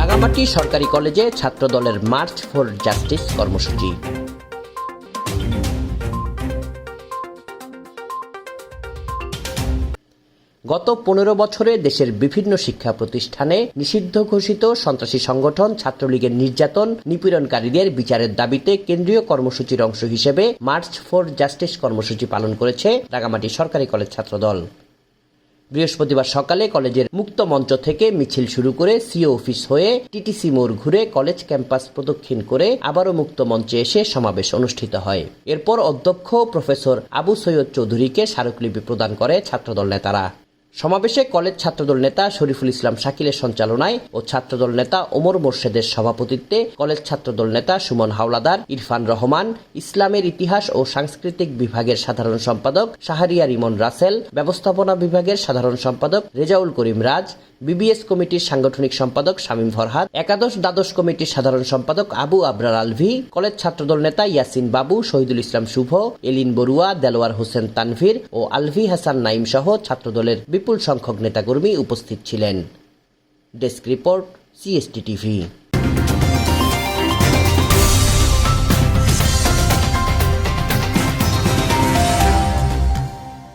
রাঙামাটি সরকারি কলেজে ছাত্রদলের মার্চ ফর জাস্টিস কর্মসূচি। গত পনেরো বছরে দেশের বিভিন্ন শিক্ষা প্রতিষ্ঠানে নিষিদ্ধ ঘোষিত সন্ত্রাসী সংগঠন, ছাত্রলীগের নির্যাতন, নিপীড়নকারীদের বিচারের দাবিতে কেন্দ্রীয় কর্মসূচির অংশ হিসেবে মার্চ ফর জাস্টিস কর্মসূচি পালন করেছে রাঙামাটি সরকারি কলেজ ছাত্রদল। বৃহস্পতিবার সকালে কলেজের মুক্ত মঞ্চ থেকে মিছিল শুরু করে সিও অফিস হয়ে টিটিসি মোড় ঘুরে কলেজ ক্যাম্পাস প্রদক্ষিণ করে আবারও মুক্ত মঞ্চে এসে সমাবেশ অনুষ্ঠিত হয়। এরপর অধ্যক্ষ প্রফেসর আবু সৈয়দ চৌধুরীকে স্মারকলিপি প্রদান করে ছাত্রদল নেতারা। সমাবেশে কলেজ ছাত্রদল নেতা শরীফুল ইসলাম শাকিলের সঞ্চালনায় ও ছাত্রদল নেতা ওমর মোর্শেদের সভাপতিত্বে কলেজ ছাত্রদল নেতা সুমন হাওলাদার, ইরফান রহমান, ইসলামের ইতিহাস ও সাংস্কৃতিক বিভাগের সাধারণ সম্পাদক শাহরিয়ার ইমন রাসেল, ব্যবস্থাপনা বিভাগের সাধারণ সম্পাদক রেজাউল করিম রাজ, বিবিএস কমিটির সাংগঠনিক সম্পাদক শামীম ফরহাদ, একাদশ দ্বাদশ কমিটির সাধারণ সম্পাদক আবু আবরার আলভি, কলেজ ছাত্রদল নেতা ইয়াসিন বাবু, শহীদুল ইসলাম শুভ, এলিন বড়ুয়া দেলোয়ার হোসেন তানভীর ও আলভি হাসান নাইম সহ ছাত্রদলের বিপুল সংখ্যক নেতাকর্মী উপস্থিত ছিলেন। Desk report CST TV